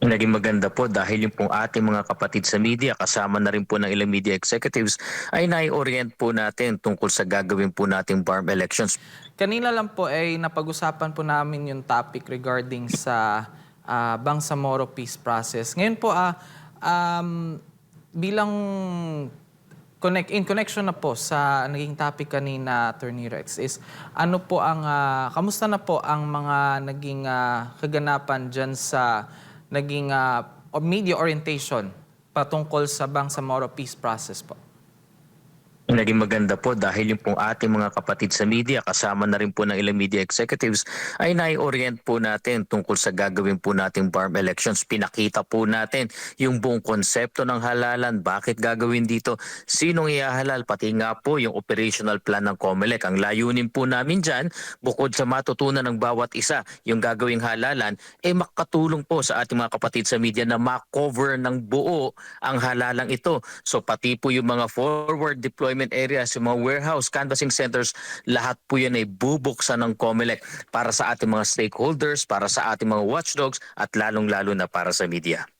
Naging maganda po dahil yung pong ating mga kapatid sa media kasama na rin po ng ilang media executives ay nai-orient po natin tungkol sa gagawin po nating farm elections. Kanina lang po ay napag-usapan po namin yung topic regarding sa ah, Bangsamoro peace process. Ngayon po, ah, um, bilang connect, in connection na po sa naging topic kanina, Attorney Rex, is ano po ang, ah, kamusta na po ang mga naging ah, kaganapan dyan sa naging o- media orientation patungkol sa Bangsamoro peace process po? Naging maganda po dahil yung pong ating mga kapatid sa media kasama na rin po ng ilang media executives ay nai-orient po natin tungkol sa gagawin po nating farm elections. Pinakita po natin yung buong konsepto ng halalan, bakit gagawin dito, sinong ihahalal, pati nga po yung operational plan ng COMELEC. Ang layunin po namin dyan, bukod sa matutunan ng bawat isa yung gagawing halalan, eh makatulong po sa ating mga kapatid sa media na makover ng buo ang halalang ito. So pati po yung mga forward deployment areas, yung mga warehouse, canvassing centers, lahat po yan ay bubuksan ng COMELEC para sa ating mga stakeholders, para sa ating mga watchdogs at lalong-lalo na para sa media.